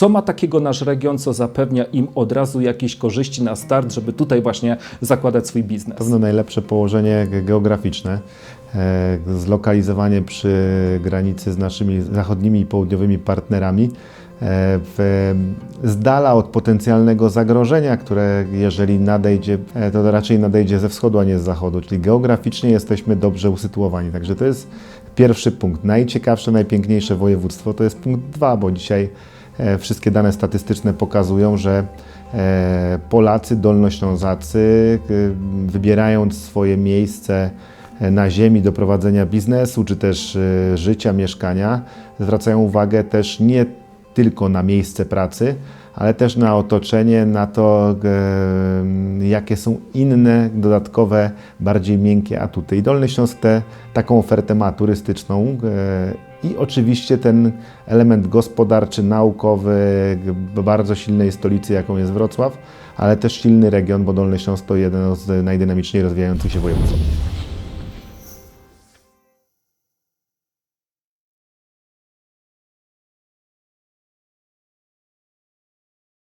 Co ma takiego nasz region, co zapewnia im od razu jakieś korzyści na start, żeby tutaj właśnie zakładać swój biznes? Pewno najlepsze położenie ge- geograficzne, e, zlokalizowanie przy granicy z naszymi zachodnimi i południowymi partnerami, e, w, z dala od potencjalnego zagrożenia, które jeżeli nadejdzie, e, to raczej nadejdzie ze wschodu, a nie z zachodu, czyli geograficznie jesteśmy dobrze usytuowani. Także to jest pierwszy punkt. Najciekawsze, najpiękniejsze województwo to jest punkt dwa, bo dzisiaj wszystkie dane statystyczne pokazują, że e, Polacy, dolnoślązacy, e, wybierając swoje miejsce e, na ziemi do prowadzenia biznesu, czy też e, życia, mieszkania, zwracają uwagę też nie tylko na miejsce pracy, ale też na otoczenie, na to, e, jakie są inne, dodatkowe, bardziej miękkie atuty. I Dolny Śląsk te, taką ofertę ma turystyczną e, i oczywiście ten element gospodarczy, naukowy, bardzo silnej stolicy, jaką jest Wrocław, ale też silny region, bo Dolny Śląsk to jeden z najdynamiczniej rozwijających się województw.